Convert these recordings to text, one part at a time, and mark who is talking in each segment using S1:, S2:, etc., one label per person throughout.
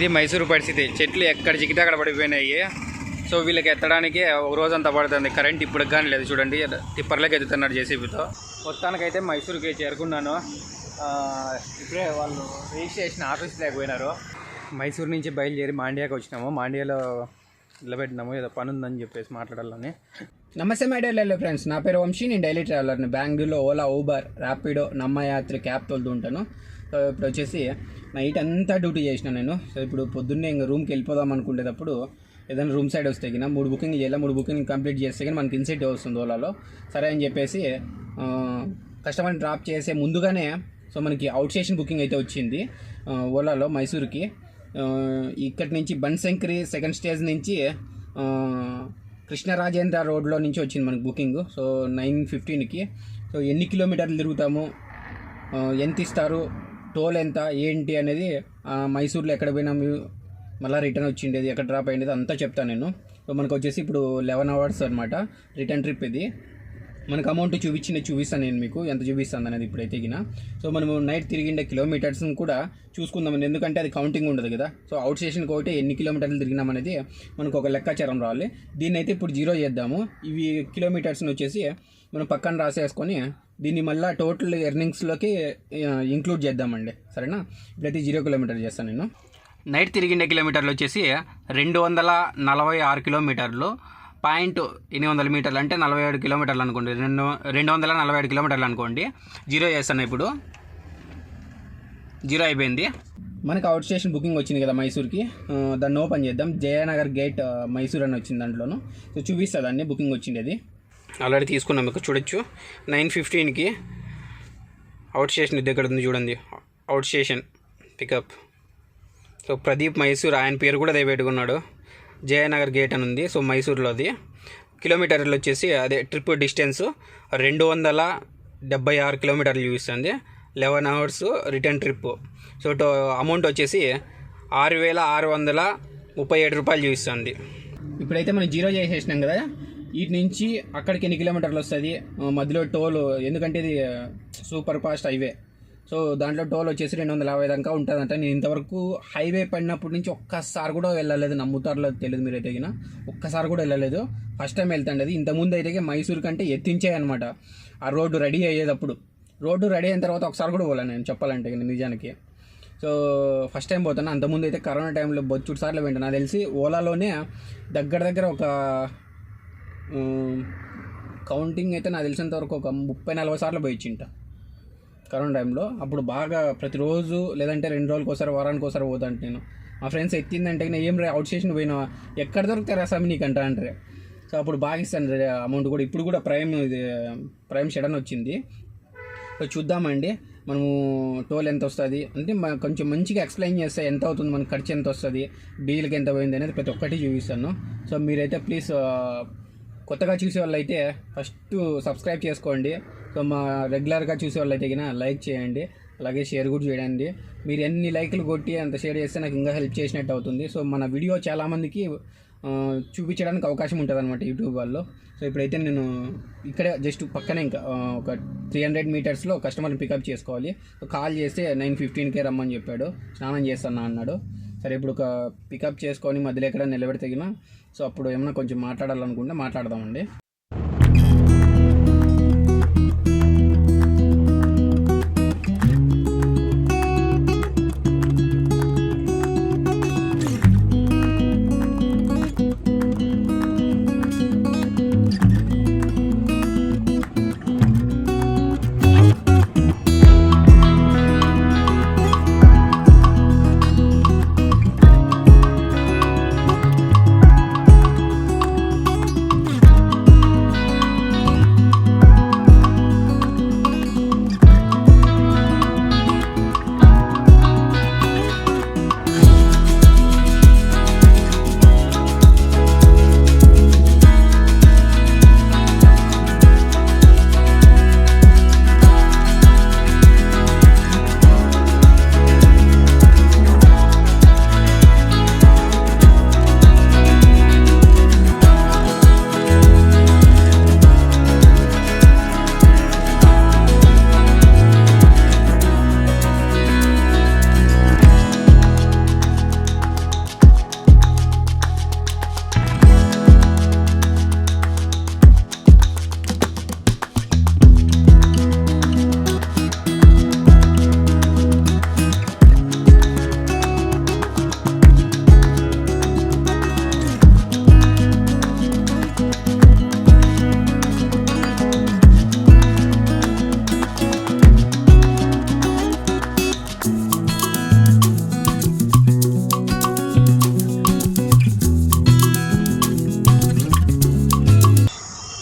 S1: ఇది మైసూరు పరిస్థితి. చెట్లు ఎక్కడ చిక్కితే అక్కడ పడిపోయినాయి. సో వీళ్ళకి ఎత్తడానికి ఒక రోజంతా పడుతుంది. కరెంట్ ఇప్పుడు కానీ లేదు చూడండి. టిప్పర్లోకి ఎత్తుతున్నారు జేసీబీతో. మొత్తానికైతే మైసూరుకి చేరుకున్నాను. ఇప్పుడే వాళ్ళు రిజిస్ట్రేషన్ ఆఫీస్ లేకపోయినారు మైసూరు నుంచి బయలుదేరి మాండ్యాకి వచ్చినాము. మాండ్యాలో నిలబెట్టినాము. ఏదో పని ఉందని చెప్పేసి మాట్లాడాలని.
S2: నమస్తే మై డైలీ ఫ్రెండ్స్. నా పేరు వంశీ. నేను డైలీ ట్రావెలర్ని. బెంగళూరులో Ola Uber Rapido Namma Yatri cab తోలుతుంటాను so ఇప్పుడు వచ్చేసి నైట్ అంతా డ్యూటీ చేసిన నేను. సో ఇప్పుడు పొద్దున్నే ఇంకా రూమ్కి వెళ్ళిపోదాం అనుకునేటప్పుడు ఏదైనా రూమ్ సైడ్ వస్తే కానీ మూడు బుకింగ్ చేయాలి మూడు బుకింగ్ కంప్లీట్ చేస్తే కానీ మనకి ఇన్సెంటివ్ వస్తుంది ఓలాలో. సరే అని చెప్పేసి కస్టమర్ని డ్రాప్ చేసే ముందుగానే సో మనకి అవుట్ స్టేషన్ బుకింగ్ అయితే వచ్చింది ఓలాలో మైసూర్కి. ఇక్కడి నుంచి బన్శంకరి సెకండ్ స్టేజ్ నుంచి కృష్ణరాజేంద్ర రోడ్లో నుంచి వచ్చింది మనకు బుకింగ్. సో నైన్ ఫిఫ్టీన్కి. సో ఎన్ని కిలోమీటర్లు తిరుగుతాము ఎంత ఇస్తారు టోల్ ఎంత ఏంటి అనేది మైసూర్లో ఎక్కడ పోయినాము మళ్ళీ రిటర్న్ వచ్చిండేది ఎక్కడ డ్రాప్ అయ్యేది అంతా చెప్తాను నేను. సో మనకు వచ్చేసి ఇప్పుడు లెవెన్ అవర్స్ అనమాట రిటర్న్ ట్రిప్ ఇది. మనకు అమౌంట్ చూపించింది చూపిస్తాను నేను మీకు ఎంత చూపిస్తాను అనేది ఇప్పుడైతే గిన. సో మనము నైట్ తిరిగిండే కిలోమీటర్స్ని కూడా చూసుకుందాం ఎందుకంటే అది కౌంటింగ్ ఉండదు కదా. సో అవుట్ స్టేషన్కి ఒకటి ఎన్ని కిలోమీటర్లు తిరిగినాం అనేది మనకు ఒక లెక్కాచారం రావాలి. దీన్ని అయితే ఇప్పుడు జీరో చేద్దాము. ఇవి కిలోమీటర్స్ని వచ్చేసి మనం పక్కన రాసేసుకొని దీన్ని మళ్ళీ టోటల్ ఎర్నింగ్స్లోకి ఇంక్లూడ్ చేద్దామండి. సరేనా? ఇప్పుడైతే జీరో కిలోమీటర్ చేస్తాను నేను.
S1: నైట్ తిరిగిండే కిలోమీటర్లు వచ్చేసి రెండు వందల నలభై ఆరు కిలోమీటర్లు పాయింట్ ఎనిమిది వందల మీటర్లు అంటే నలభై ఏడు కిలోమీటర్లు అనుకోండి. రెండు రెండు వందల నలభై ఏడు కిలోమీటర్లు అనుకోండి. జీరో చేస్తాను ఇప్పుడు. జీరో అయిపోయింది.
S2: మనకి అవుట్ స్టేషన్ బుకింగ్ వచ్చింది కదా మైసూర్కి. దాన్ని ఓపెన్ చేద్దాం. జయనగర్ గేట్ మైసూర్ అని వచ్చింది దాంట్లోను. సో చూపిస్తుంది దాన్ని బుకింగ్ వచ్చిండేది
S1: ఆల్రెడీ తీసుకున్నాం ఇక్కడ చూడొచ్చు. నైన్ ఫిఫ్టీన్కి అవుట్ స్టేషన్ దగ్గర ఉంది చూడండి. Out station pickup so Pradeep Mysore ఆయన పేరు కూడా అదే పెట్టుకున్నాడు. జయనగర్ గేట్ అని ఉంది. సో మైసూర్లో అది. కిలోమీటర్లు వచ్చేసి అదే ట్రిప్ డిస్టెన్స్ రెండు వందల డెబ్బై ఆరు కిలోమీటర్లు చూపిస్తుంది. Eleven hours return trip so to amount వచ్చేసి ఆరు వేల ఆరు వందల ముప్పై ఏడు రూపాయలు చూపిస్తుంది.
S2: ఇప్పుడైతే మనం జీరో చేసేసినాం కదా. వీటి నుంచి అక్కడికి ఎన్ని కిలోమీటర్లు వస్తుంది? మధ్యలో టోల్ ఎందుకంటే ఇది సూపర్ ఫాస్ట్ హైవే. సో దాంట్లో టోల్ వచ్చేసి రెండు వందల యాభై దాకా ఉంటుందంట. నేను ఇంతవరకు హైవే పడినప్పటి నుంచి ఒక్కసారి కూడా వెళ్ళలేదు. నమ్ముతారులో తెలియదు మీరు అయితే ఒక్కసారి కూడా వెళ్ళలేదు. ఫస్ట్ టైం వెళ్తాండి అది ఇంతకుముందు అయితే మైసూర్ కంటే ఎత్తించాయనమాట ఆ రోడ్డు రెడీ అయ్యేటప్పుడు. రోడ్డు రెడీ అయిన తర్వాత ఒకసారి కూడా పోలే నేను చెప్పాలంటే నిజానికి. సో ఫస్ట్ టైం పోతాను అంతకుముందు అయితే కరోనా టైంలో బొచ్చుడు సార్లు వింటాను నాకు తెలిసి ఓలాలోనే దగ్గర దగ్గర ఒక కౌంటింగ్ అయితే నాకు తెలిసినంత వరకు ఒక ముప్పై నలభై సార్లు పోయిచ్చింట. కరోనా టైంలో అప్పుడు బాగా ప్రతిరోజు లేదంటే రెండు రోజులకి ఒకసారి వారానికి ఒకసారి పోతాంట నేను. మా ఫ్రెండ్స్ ఎత్తిందంటే నేను ఏం రే అవుట్ స్టేషన్ పోయినావా ఎక్కడ దొరుకుతారా స్వామి నీకు అంటా అంటే సో అప్పుడు బాగా ఇస్తాను రే అమౌంట్ కూడా. ఇప్పుడు కూడా ప్రైమ్ ఇది ప్రైమ్ షడన్ వచ్చింది సో చూద్దామండి. మనము టోల్ ఎంత వస్తుంది? అంటే కొంచెం మంచిగా ఎక్స్ప్లెయిన్ చేస్తే ఎంత అవుతుంది? మన ఖర్చు ఎంత వస్తుంది? డీల్కి ఎంత పోయింది అనేది ప్రతి ఒక్కటి చూపిస్తాను. సో మీరైతే ప్లీజ్ కొత్తగా చూసే వాళ్ళు అయితే ఫస్ట్ సబ్స్క్రైబ్ చేసుకోండి. సో మా రెగ్యులర్గా చూసే వాళ్ళు అయితే కినా లైక్ చేయండి. అలాగే షేర్ కూడా చేయండి. మీరు ఎన్ని లైక్లు కొట్టి అంత షేర్ చేస్తే నాకు ఇంకా హెల్ప్ చేసినట్టు అవుతుంది. సో మన వీడియో చాలామందికి చూపించడానికి అవకాశం ఉంటుంది అనమాట యూట్యూబ్ వాళ్ళు. సో ఇప్పుడైతే నేను ఇక్కడే జస్ట్ పక్కనే ఇంకా ఒక త్రీ హండ్రెడ్ మీటర్స్లో కస్టమర్ని పికప్ చేసుకోవాలి. కాల్ చేస్తే నైన్ ఫిఫ్టీన్కే రమ్మని చెప్పాడు. స్నానం చేస్తాను అన్నాడు. సరే ఇప్పుడు ఒక పికప్ చేసుకొని మధ్యలో ఎక్కడ నిలబెడితేగిన సో అప్పుడు ఏమైనా కొంచెం మాట్లాడాలనుకుంటే మాట్లాడదామండి.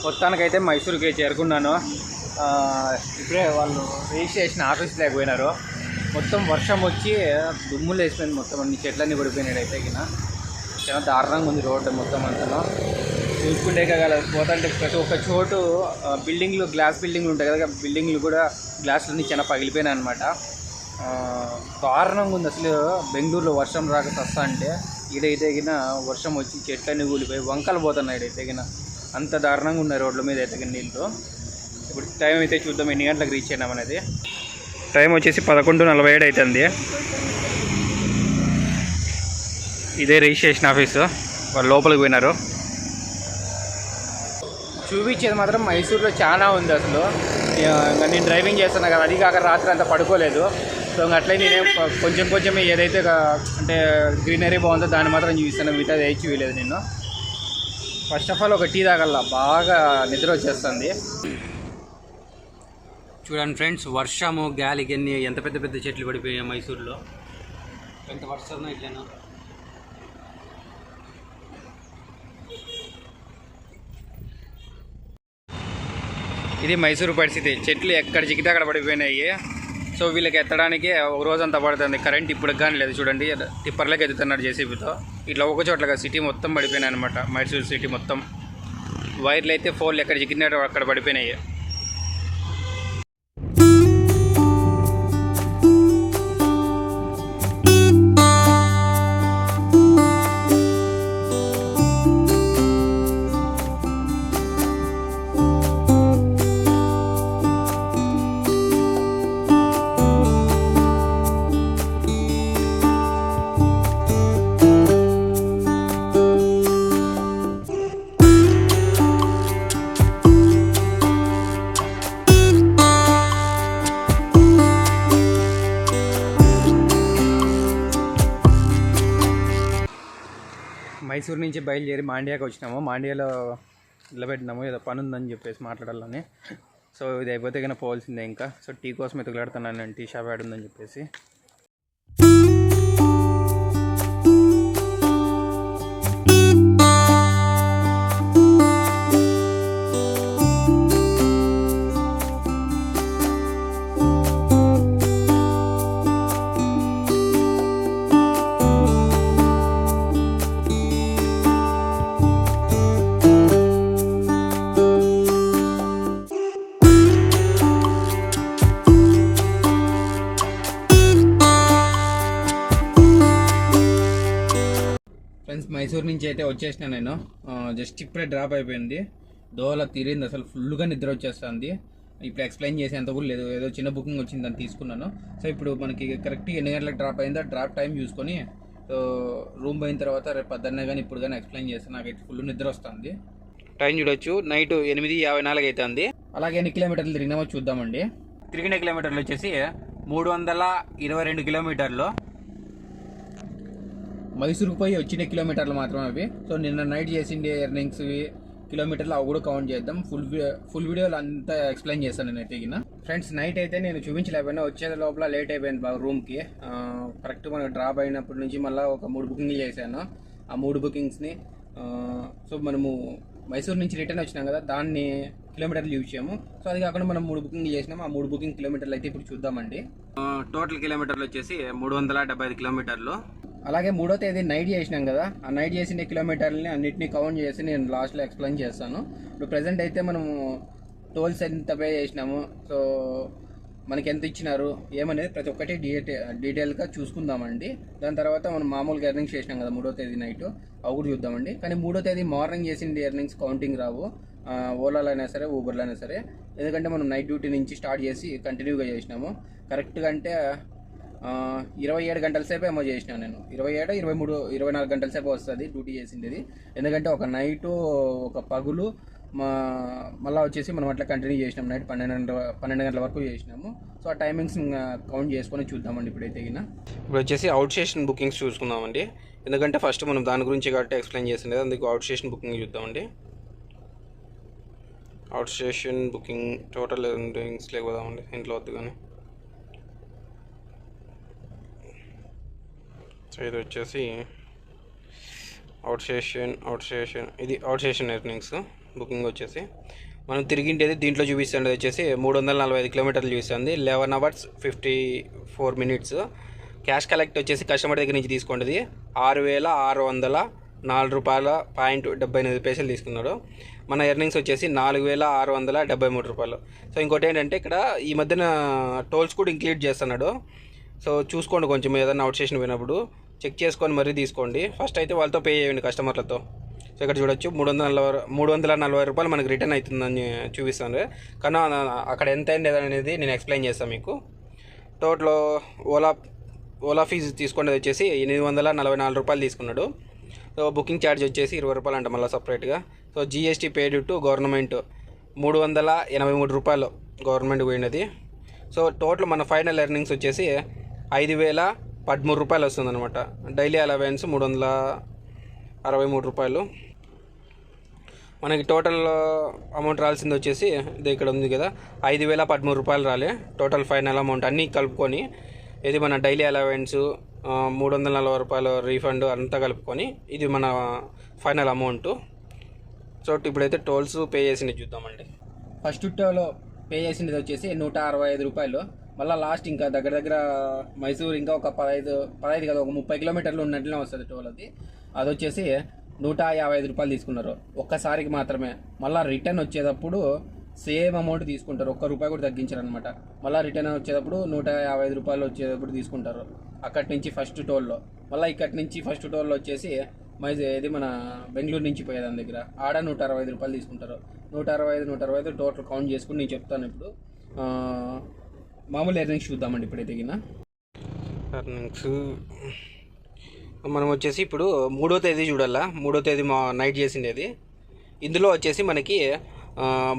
S3: మొత్తానికైతే మైసూర్కి చేరుకున్నాను. ఇప్పుడే వాళ్ళు రిజిస్ట్రేషన్ ఆఫీస్ లేకపోయినారు మొత్తం వర్షం వచ్చి దుమ్ములు వేసిపోయింది మొత్తం అన్ని చెట్లన్నీ పడిపోయినాడు అయితే కింద చాలా దారుణంగా ఉంది రోడ్డు మొత్తం అంతా చూసుకుంటే కదా పోతుంటే ప్రతి ఒక్క చోటు బిల్డింగ్లు గ్లాస్ బిల్డింగ్లు ఉంటాయి కదా బిల్డింగ్లు కూడా గ్లాసులన్నీ చాలా పగిలిపోయినాయి అనమాట దారుణంగా ఉంది అసలు బెంగళూరులో వర్షం రాక వస్తా అంటే. ఈడ గిన వర్షం వచ్చి చెట్లన్నీ కూలిపోయి వంకలు పోతున్నాయి ఈడైతే గిన అంత దారుణంగా ఉన్నాయి రోడ్ల మీద అయితే నీళ్ళు. ఇప్పుడు టైం అయితే చూద్దాం ఎన్ని గంటలకు రీచ్ అయినాం అనేది. టైం వచ్చేసి పదకొండు నలభై ఏడు అవుతుంది ఇదే రిజిస్ట్రేషన్ ఆఫీసు వాళ్ళు లోపలికి పోయినారు. చూపించేది మాత్రం మైసూర్లో చాలా ఉంది అసలు. నేను డ్రైవింగ్ చేస్తున్నా కదా అది కాక రాత్రి అంతా పడుకోలేదు. సో ఇంకా అట్లే నేనే కొంచెం కొంచెం ఏదైతే అంటే గ్రీనరీ బాగుందో దాన్ని మాత్రం చూపిస్తాను మిగతా వేచి చూయలేదు నేను. ఫస్ట్ ఆఫ్ ఆల్ ఒక టీ తాగల బాగా నిద్ర వచ్చేస్తుంది.
S1: చూడండి ఫ్రెండ్స్ వర్షము గాలికి ఎన్ని ఎంత పెద్ద పెద్ద చెట్లు పడిపోయాయి మైసూర్లో. ఎంత వర్షం ఇట్లేనా.
S3: ఇది మైసూరు పరిస్థితి. చెట్లు ఎక్కడ చిక్కితే అక్కడ పడిపోయినాయి. సో వీళ్ళకి ఎత్తడానికి ఒక రోజంతా పడుతుంది. కరెంట్ ఇప్పుడు కానీ లేదు. చూడండి టిప్పర్లోకి ఎత్తుతున్నాడు జేసీబీతో ఇట్లా ఒక చోట్ల సిటీ మొత్తం పడిపోయినాయి అనమాట మైసూరు సిటీ మొత్తం. వైర్లు అయితే ఫోన్లు ఎక్కడ చిక్కినాయో అక్కడ పడిపోయినాయి. బయలుదేరి మాండియాకి వచ్చినాము. మాండ్యాలో నిలబెట్టినాము. ఏదో పని ఉందని చెప్పేసి మాట్లాడాలని. సో ఇది అయిపోతే కన్నా పోవాల్సిందే ఇంకా. సో టీ కోసం ఎతుకులాడుతున్నాను నేను. టీ షాప్ ఆడుందని ఉందని చెప్పేసి.
S2: ఫ్రెండ్స్ మైసూర్ నుంచి అయితే వచ్చేసిన నేను. జస్ట్ ఇప్పుడే డ్రాప్ అయిపోయింది. దోల తీరింది అసలు ఫుల్గా నిద్ర వచ్చేస్తుంది. ఇప్పుడు ఎక్స్ప్లెయిన్ చేసేంత కూడా లేదు. ఏదో చిన్న బుకింగ్ వచ్చింది అని తీసుకున్నాను. సో ఇప్పుడు మనకి కరెక్ట్ ఎన్ని గంటలకు డ్రాప్ అయిందో డ్రాప్ టైం చూసుకొని సో రూమ్ పోయిన తర్వాత రేపు పొద్దున్నే కానీ ఇప్పుడు కానీ ఎక్స్ప్లెయిన్ చేస్తాను నాకైతే ఫుల్ నిద్ర వస్తుంది.
S1: టైం చూడొచ్చు. నైట్ ఎనిమిది యాభై నాలుగు అవుతుంది
S2: అలాగే ఎన్ని కిలోమీటర్లు తిరిగినామో చూద్దామండి.
S1: తిరిగిన కిలోమీటర్లు వచ్చేసి మూడు వందల ఇరవై రెండు కిలోమీటర్లు.
S2: మైసూరుకు పోయి వచ్చిన కిలోమీటర్లు మాత్రమే అవి. సో నిన్న నైట్ చేసిండే ఎర్నింగ్స్ కిలోమీటర్లు అవి కూడా కౌంట్ చేద్దాం. ఫుల్ ఫుల్ వీడియోలు అంతా ఎక్స్ప్లెయిన్ చేస్తాను నేను తెగిన ఫ్రెండ్స్ నైట్ అయితే నేను చూపించలేకపోయినా. వచ్చే లోపల లేట్ అయిపోయింది బాగా రూమ్కి కరెక్ట్ మనకు డ్రాప్ అయినప్పటి నుంచి మళ్ళీ ఒక మూడు బుకింగ్లు చేశాను. ఆ మూడు బుకింగ్స్ని సో మనము మైసూర్ నుంచి రిటర్న్ వచ్చినాం కదా దాన్ని కిలోమీటర్లు యూజ్ చేయము. సో అది కాకుండా మనం మూడు బుకింగ్ చేసినాం. ఆ మూడు బుకింగ్ కిలోమీటర్లు అయితే ఇప్పుడు చూద్దామండి.
S1: టోటల్ కిలోమీటర్లు వచ్చేసి మూడు వందల డెబ్బై ఐదు కిలోమీటర్లు
S2: అలాగే మూడో తేదీ నైట్ చేసినాం కదా. ఆ నైట్ చేసిన కిలోమీటర్లని అన్నింటినీ కౌంట్ చేసి నేను లాస్ట్లో ఎక్స్ప్లెయిన్ చేస్తాను. ఇప్పుడు ప్రజెంట్ అయితే మనము టోల్స్ ఎంత పే చేసినాము. సో మనకి ఎంత ఇచ్చినారు ఏమనేది ప్రతి ఒక్కటి డీటే డీటెయిల్గా చూసుకుందామండి. దాని తర్వాత మనం మామూలుగా ఎర్నింగ్స్ చేసినాం కదా మూడో తేదీ నైట్ అవి కూడా చూద్దామండి. కానీ మూడో తేదీ మార్నింగ్ చేసిన ఎర్నింగ్స్ కౌంటింగ్ రావు. ఓలాలో అయినా సరే ఊబర్లో అయినా సరే. ఎందుకంటే మనం నైట్ డ్యూటీ నుంచి స్టార్ట్ చేసి కంటిన్యూగా చేసినాము. కరెక్ట్గా అంటే ఇరవై ఏడు గంటల సేపు ఏమో చేసిన నేను. ఇరవై ఏడు ఇరవై మూడు ఇరవై నాలుగు గంటల సేపు వస్తుంది డ్యూటీ చేసింది ఎందుకంటే ఒక నైటు ఒక పగులు మా మళ్ళీ వచ్చేసి మనం అట్లా కంటిన్యూ చేసినాం. నైట్ పన్నెండు గంటల పన్నెండు గంటల వరకు చేసినాము. సో ఆ టైమింగ్స్ కౌంట్ చేసుకొని చూద్దామండి ఇప్పుడైతే గిన.
S1: ఇప్పుడు వచ్చేసి అవుట్ స్టేషన్ బుకింగ్స్ చూసుకుందామండి. ఎందుకంటే ఫస్ట్ మనం దాని గురించి కాబట్టి ఎక్స్ప్లెయిన్ చేసింది అందుకు అవుట్ స్టేషన్ బుకింగ్ చూద్దామండి. అవుట్ స్టేషన్ బుకింగ్ టోటల్ రింగ్స్ లేకపోదామండి ఇంట్లో వద్దు కానీ. సో ఇది వచ్చేసి అవుట్ స్టేషన్ అవుట్ స్టేషన్ ఇది అవుట్ స్టేషన్ ఎర్నింగ్స్ బుకింగ్ వచ్చేసి. మనం తిరిగింటేది దీంట్లో చూపిస్తుంది వచ్చేసి మూడు వందల నలభై ఐదు కిలోమీటర్లు చూపిస్తుంది. Eleven hours fifty four minutes. Cash collect వచ్చేసి కస్టమర్ దగ్గర నుంచి తీసుకుంటుంది. ఆరు వేల ఆరు వందల నాలుగు రూపాయల పాయింట్ డెబ్బై ఎనిమిది పైసలు తీసుకున్నాడు. మన ఎర్నింగ్స్ వచ్చేసి నాలుగు వేల ఆరు వందల డెబ్బై మూడు రూపాయలు. సో ఇంకోటి ఏంటంటే ఇక్కడ ఈ మధ్యన టోల్స్ కూడా ఇంక్లూడ్ చేస్తున్నాడు. సో చూసుకోండి కొంచెం ఏదైనా అవుట్ స్టేషన్ పోయినప్పుడు. చెక్ చేసుకొని మరీ తీసుకోండి. ఫస్ట్ అయితే వాళ్ళతో పే చేయండి కస్టమర్లతో సో ఇక్కడ చూడొచ్చు మూడు వందల నలభై మూడు వందల నలభై రూపాయలు మనకి రిటర్న్ అవుతుందని చూపిస్తాను. కానీ అక్కడ ఎంత అయింది అనేది నేను ఎక్స్ప్లెయిన్ చేస్తాను మీకు. టోటల్ ఓలా ఓలా ఫీజు తీసుకున్నది వచ్చేసి ఎనిమిది వందల నలభై నాలుగు రూపాయలు తీసుకున్నాడు. సో బుకింగ్ ఛార్జ్ వచ్చేసి ఇరవై రూపాయలు అంట మళ్ళీ సపరేట్గా so GST paid to government మూడు వందల ఎనభై మూడు రూపాయలు గవర్నమెంట్ పోయినది. సో టోటల్ మన ఫైనల్ ఎర్నింగ్స్ వచ్చేసి ఐదు వేల పదమూడు రూపాయలు వస్తుందన్నమాట. డైలీ అలవెన్స్ మూడు వందల అరవై మూడు రూపాయలు. మనకి టోటల్ అమౌంట్ రాల్సింది వచ్చేసి ఇది ఇక్కడ ఉంది కదా ఐదు వేల పదమూడు రూపాయలు రాలే. టోటల్ ఫైనల్ అమౌంట్ అన్నీ కలుపుకొని ఇది మన డైలీ అలవెన్స్ మూడు వందల నలభై రూపాయలు రీఫండ్ అంతా కలుపుకొని ఇది మన ఫైనల్ అమౌంట్ సో ఇప్పుడైతే టోల్స్ పే చేసింది చూద్దామండి.
S2: ఫస్ట్ టోలో పే చేసినది వచ్చేసి నూట అరవై ఐదు రూపాయలు. మళ్ళీ లాస్ట్ ఇంకా దగ్గర దగ్గర మైసూర్ ఇంకా ఒక పదహైదు పదహైదు కదా ఒక ముప్పై కిలోమీటర్లు ఉన్నట్లే వస్తుంది టోల్ అది. అది వచ్చేసి నూట యాభై ఐదు రూపాయలు తీసుకున్నారు. ఒక్కసారికి మాత్రమే. మళ్ళీ రిటర్న్ వచ్చేటప్పుడు సేమ్ అమౌంట్ తీసుకుంటారు. ఒక్క రూపాయి కూడా తగ్గించారు అనమాట మళ్ళీ రిటర్న్ వచ్చేటప్పుడు నూట యాభై ఐదు రూపాయలు వచ్చేటప్పుడు తీసుకుంటారు. అక్కడి నుంచి ఫస్ట్ టోల్లో మళ్ళీ ఇక్కడి నుంచి ఫస్ట్ టోల్లో వచ్చేసి మైజ్ ఇది మన బెంగళూరు నుంచి పోయేదాని దగ్గర. ఆడ నూట అరవై ఐదు రూపాయలు తీసుకుంటారు. నూట అరవై ఐదు నూట అరవై ఐదు టోటల్ కౌంట్ చేసుకుని నేను చెప్తాను ఇప్పుడు. మామూలు ఎర్నింగ్స్ చూద్దామండి ఇప్పుడైతే గిన
S1: ఎర్నింగ్స్. మనం వచ్చేసి ఇప్పుడు మూడో తేదీ చూడాలా? మూడో తేదీ మా నైట్ చేసిండేది. ఇందులో వచ్చేసి మనకి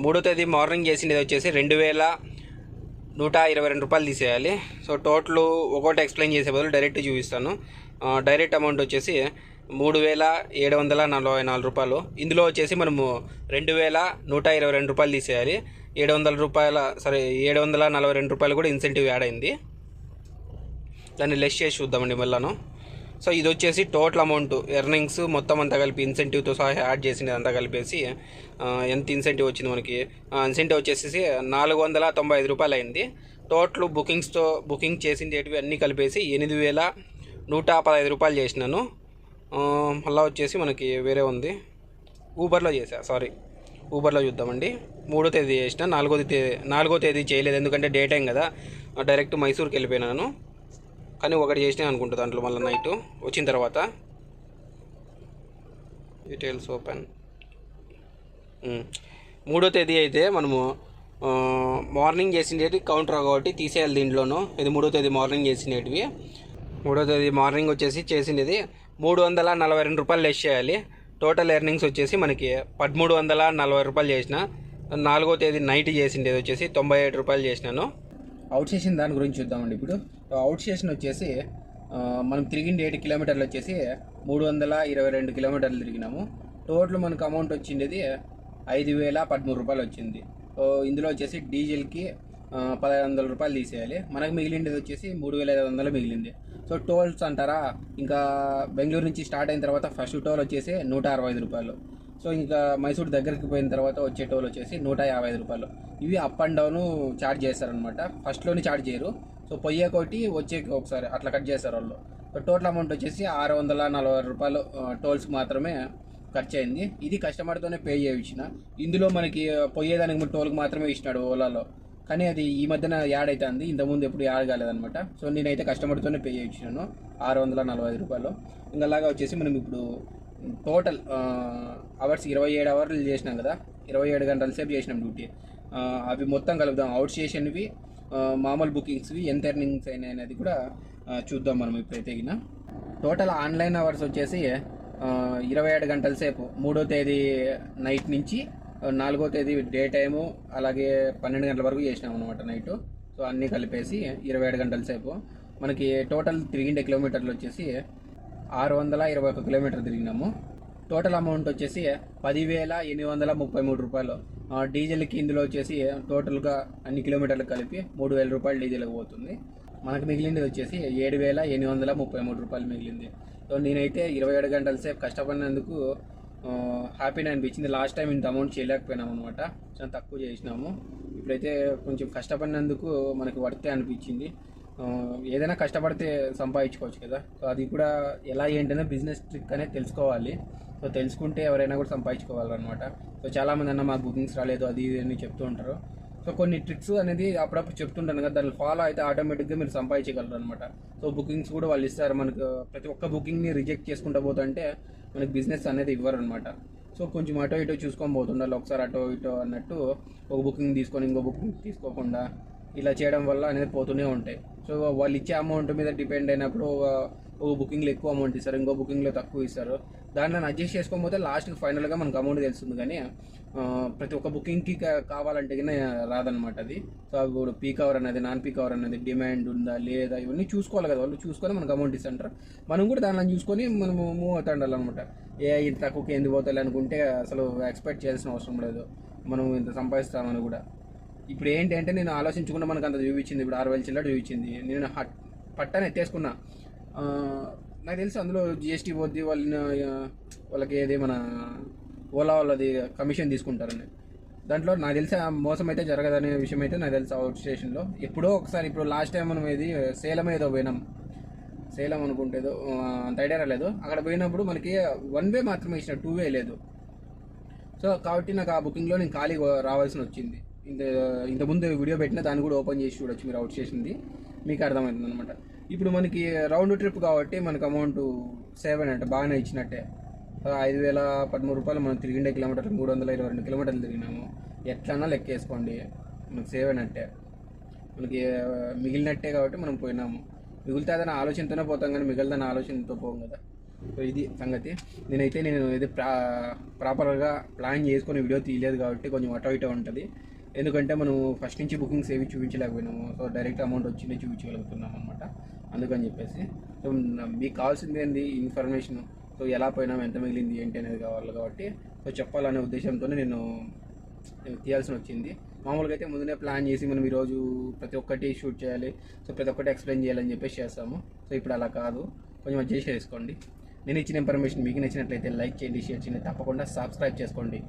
S1: మూడో తేదీ మార్నింగ్ చేసిండేది వచ్చేసి రెండు వేల నూట ఇరవై రెండు రూపాయలు తీసేయాలి. సో టోటల్ ఒకటి ఎక్స్ప్లెయిన్ చేసే బదులు డైరెక్ట్ చూపిస్తాను. డైరెక్ట్ అమౌంట్ వచ్చేసి మూడు వేల ఏడు వందల నలభై నాలుగు రూపాయలు. ఇందులో వచ్చేసి మనము రెండు వేల నూట ఇరవై రెండు రూపాయలు తీసేయాలి. ఏడు వందల రూపాయల సరే ఏడు వందల నలభై రెండు రూపాయలు కూడా ఇన్సెంటివ్ యాడ్ అయింది. దాన్ని లెస్ చేసి చూద్దామండి మళ్ళాను. సో ఇది వచ్చేసి టోటల్ అమౌంట్ ఎర్నింగ్స్ మొత్తం అంతా కలిపి ఇన్సెంటివ్తో సహా యాడ్ చేసింది అంతా కలిపేసి ఎంత ఇన్సెంటివ్ వచ్చింది మనకి? ఇన్సెంటివ్ వచ్చేసి నాలుగు వందల తొంభై ఐదు రూపాయలు అయింది టోటల్ బుకింగ్స్తో బుకింగ్ చేసిండేటివి అన్నీ కలిపేసి ఎనిమిది వేల నూట పదహైదు రూపాయలు చేసినాను. మళ్ళీ వచ్చేసి మనకి వేరే ఉంది. ఊబర్లో చేసా సారీ ఊబర్లో చూద్దామండి. మూడో తేదీ చేసిన నాలుగో తేదీ నాలుగో తేదీ చేయలేదు. ఎందుకంటే డే టైం కదా. డైరెక్ట్ మైసూర్కి వెళ్ళిపోయినాను కానీ ఒకటి చేసినా అనుకుంటా దాంట్లో మళ్ళీ నైట్. వచ్చిన తర్వాత డీటెయిల్స్ ఓపెన్. మూడో తేదీ అయితే మనము మార్నింగ్ చేసినవి కౌంటర్ కాబట్టి తీసేయాలి దీంట్లోనూ. ఇది మూడో తేదీ మార్నింగ్ చేసినవి. మూడో తేదీ మార్నింగ్ వచ్చేసి చేసినది మూడు వందల నలభై రెండు రూపాయలు లెస్ చేయాలి. టోటల్ ఎర్నింగ్స్ వచ్చేసి మనకి పదమూడు వందల నలభై రూపాయలు చేసిన నాలుగో తేదీ నైట్ చేసిండేది వచ్చేసి తొంభై ఏడు రూపాయలు చేసినాను.
S2: అవుట్ చేసిన దాని గురించి చూద్దామండి ఇప్పుడు. అవుట్ చేసిన వచ్చేసి మనం తిరిగింది ఏడు కిలోమీటర్లు వచ్చేసి మూడు వందల ఇరవై రెండు కిలోమీటర్లు తిరిగినాము. టోటల్ మనకు అమౌంట్ వచ్చిండేది ఐదు వేల పదమూడు రూపాయలు వచ్చింది. ఇందులో వచ్చేసి డీజిల్కి పదహైదు వందల రూపాయలు తీసేయాలి. మనకు మిగిలింది వచ్చేసి మూడు వేల ఐదు వందలు మిగిలింది. సో టోల్స్ అంటారా ఇంకా బెంగళూరు నుంచి స్టార్ట్ అయిన తర్వాత ఫస్ట్ టోల్ వచ్చేసి నూట అరవై ఐదు రూపాయలు. సో ఇంకా మైసూర్ దగ్గరికి పోయిన తర్వాత వచ్చే టోల్ వచ్చేసి నూట యాభై ఐదు రూపాయలు. ఇవి అప్ అండ్ డౌన్ ఛార్జ్ చేస్తారనమాట ఫస్ట్లోనే ఛార్జ్ చేయరు. సో పొయ్యే ఒకటి వచ్చే ఒకసారి అట్లా కట్ చేస్తారు వాళ్ళు. సో టోటల్ అమౌంట్ వచ్చేసి ఆరు వందల నలభై రూపాయలు టోల్స్ మాత్రమే ఖర్చు అయింది. ఇది కస్టమర్తోనే పే చేయించిన. ఇందులో మనకి పోయేదానికి టోల్కి మాత్రమే ఇచ్చినాడు ఓలాలో. కానీ అది ఈ మధ్యన యాడ్ అవుతుంది ఇంతకుముందు ఎప్పుడు యాడ్ కాలేదనమాట సో నేనైతే కస్టమర్తోనే పే చేయించాను ఆరు వందల నలభై ఐదు రూపాయలు ఇంకా అలాగా వచ్చేసి మనం ఇప్పుడు టోటల్ అవర్స్ ఇరవై ఏడు అవర్లు చేసినాం కదా. ఇరవై ఏడు గంటల సేపు చేసినాం డ్యూటీ. అవి మొత్తం కలుపుదాం. అవుట్ స్టేషన్వి మామూలు బుకింగ్స్వి ఎంత ఎర్నింగ్స్ అయినాయి అనేది కూడా చూద్దాం మనం ఇప్పుడైతే గిన. టోటల్ ఆన్లైన్ అవర్స్ వచ్చేసి ఇరవై ఏడు గంటల సేపు మూడో తేదీ నైట్ నుంచి నాలుగో తేదీ డే టైము అలాగే పన్నెండు గంటల వరకు చేసినాం అనమాట నైట్. సో అన్నీ కలిపేసి ఇరవై ఏడు గంటల సేపు. మనకి టోటల్ తిరిగిండే కిలోమీటర్లు వచ్చేసి ఆరు వందల ఇరవై ఒక కిలోమీటర్ తిరిగినాము. టోటల్ అమౌంట్ వచ్చేసి పదివేల ఎనిమిది వందల ముప్పై మూడు రూపాయలు. డీజిల్కి ఇందులో వచ్చేసి టోటల్గా అన్ని కిలోమీటర్లు కలిపి మూడు వేల రూపాయలు డీజిల్కి పోతుంది. మనకు మిగిలింది వచ్చేసి ఏడు వేల ఎనిమిది వందల ముప్పై మూడు రూపాయలు మిగిలింది. సో నేనైతే ఇరవై ఏడు గంటల సేపు కష్టపడినందుకు హ్యాపీనే అనిపించింది లాస్ట్ టైం ఇంత అమౌంట్ చేయలేకపోయినాం అనమాట చాలా తక్కువ చేసినాము. ఇప్పుడైతే కొంచెం కష్టపడినందుకు మనకి వర్తే అనిపించింది. ఏదైనా కష్టపడితే సంపాదించుకోవచ్చు కదా. సో అది కూడా ఎలా ఏంటనే బిజినెస్ ట్రిక్ అనేది తెలుసుకోవాలి. సో తెలుసుకుంటే ఎవరైనా కూడా సంపాదించుకోవాలన్నమాట. సో చాలామంది అన్న మాకు బుకింగ్స్ రాలేదు అది ఇది అని చెప్తూ ఉంటారు. సో కొన్ని ట్రిక్స్ అనేది అప్పుడప్పుడు చెప్తుంటాను కదా దాన్ని ఫాలో అయితే ఆటోమేటిక్గా మీరు సంపాదించగలరు అనమాట సో బుకింగ్స్ కూడా వాళ్ళు ఇస్తారు మనకు. ప్రతి ఒక్క బుకింగ్ని రిజెక్ట్ చేసుకుంటూ పోతుంటే మనకి బిజినెస్ అనేది ఇవ్వరు అనమాట సో కొంచెం అటో ఇటో చూసుకొని పోతుండాలి. ఒకసారి అటో ఇటో అన్నట్టు ఒక బుకింగ్ తీసుకొని ఇంకో బుకింగ్ తీసుకోకుండా ఇలా చేయడం వల్ల అనేది పోతూనే ఉంటాయి. సో వాళ్ళు ఇచ్చే అమౌంట్ మీద డిపెండ్ అయినప్పుడు ఒక- ఒక బుకింగ్లో ఎక్కువ అమౌంట్ ఇస్తారు ఇంకో బుకింగ్లో తక్కువ ఇస్తారు. దాంట్లో అడ్జస్ట్ చేసుకోకపోతే లాస్ట్కి ఫైనల్గా మనకు అమౌంట్ తెలుస్తుంది కానీ ప్రతి ఒక్క బుకింగ్కి కావాలంటే కానీ రాదనమాట అది. సో ఇప్పుడు పీక్ అవర్ అనేది నాన్ పీక్ అవర్ అనేది డిమాండ్ ఉందా లేదా ఇవన్నీ చూసుకోవాలి కదా. వాళ్ళు చూసుకొని మనకు అమౌంట్ ఇస్తుంటారు. మనం కూడా దానిలో చూసుకొని మనము మూవ్ అవుతా ఉండాలన్నమాట. ఏ ఇంత తక్కువకి ఎందుకు పోతాయి అనుకుంటే అసలు ఎక్స్పెక్ట్ చేయాల్సిన అవసరం లేదు. మనం ఇంత సంపాదిస్తామని కూడా. ఇప్పుడు ఏంటి అంటే నేను ఆలోచించకుండా మనకు అంత చూపించింది. ఇప్పుడు ఆరు వేల చిల్లర చూపించింది. నేను హట్ పట్టాను ఎత్తేసుకున్నా. నాకు తెలుసు అందులో జిఎస్టీ పోద్ది వాళ్ళని వాళ్ళకి ఏది మన ఓలా వాళ్ళది కమిషన్ తీసుకుంటారని. దాంట్లో నాకు తెలిసి ఆ మోసం అయితే జరగదనే విషయం అయితే నాకు తెలుసు అవుట్ స్టేషన్లో ఎప్పుడో ఒకసారి ఇప్పుడు లాస్ట్ టైం మనం ఏది సేలం ఏదో పోయినాం. సేలం అనుకుంటేదో ఆ, అంత ఐడియా రాలేదు. అక్కడ పోయినప్పుడు మనకి వన్ వే మాత్రమే ఇచ్చిన టూ వే లేదు. సో కాబట్టి నాకు ఆ బుకింగ్లో నేను ఖాళీ రావాల్సిన వచ్చింది. ఇంత ఇంతకుముందు వీడియో పెట్టిన దాన్ని కూడా ఓపెన్ చేసి చూడొచ్చు మీరు అవుట్ స్టేషన్ది మీకు అర్థమవుతుంది అనమాట ఇప్పుడు మనకి రౌండ్ ట్రిప్ కాబట్టి మనకు అమౌంట్ సేవ్ అయినట్టు బాగానే ఇచ్చినట్టే. ఐదు వేల పదమూడు రూపాయలు మనం తిరిగిండే కిలోమీటర్లు మూడు వందల ఇరవై రెండు కిలోమీటర్లు తిరిగినాము. ఎట్లన్నా లెక్కేసుకోండి. మనకు సేవ్ అయినట్టే మనకి మిగిలినట్టే కాబట్టి మనం పోయినాము. మిగులుతే ఆలోచనతోనే పోతాం కానీ మిగలదన్న ఆలోచనతో పోం కదా. సో ఇది సంగతి. నేనైతే నేను ఇది ప్రా ప్రాపర్గా ప్లాన్ చేసుకొని వీడియో తీయలేదు కాబట్టి కొంచెం అటో ఇటో ఉంటుంది. ఎందుకంటే మనం ఫస్ట్ నుంచి బుకింగ్స్ ఏవి చూపించలేకపోయినాము. సో డైరెక్ట్ అమౌంట్ వచ్చిందే చూపించగలుగుతున్నాం అనమాట అందుకని చెప్పేసి సో మీకు కావాల్సింది ఏంది? ఇన్ఫర్మేషన్ సో ఎలా పోయినాం ఎంత మిగిలింది? ఏంటి అనేది కావాలి కాబట్టి సో చెప్పాలనే ఉద్దేశంతోనే నేను నేను తీయాల్సి వచ్చింది. మామూలుగా అయితే ముందునే ప్లాన్ చేసి మనం ఈరోజు ప్రతి ఒక్కటి షూట్ చేయాలి. సో ప్రతి ఒక్కటి ఎక్స్ప్లెయిన్ చేయాలని చెప్పేసి చేస్తాము. సో ఇప్పుడు అలా కాదు. కొంచెం అడ్జస్ట్ చేసుకోండి. నేను ఇచ్చిన ఇన్ఫర్మేషన్ మీకు నచ్చినట్లయితే లైక్ చేయండి షేర్ చేయండి. తప్పకుండా సబ్స్క్రైబ్ చేసుకోండి.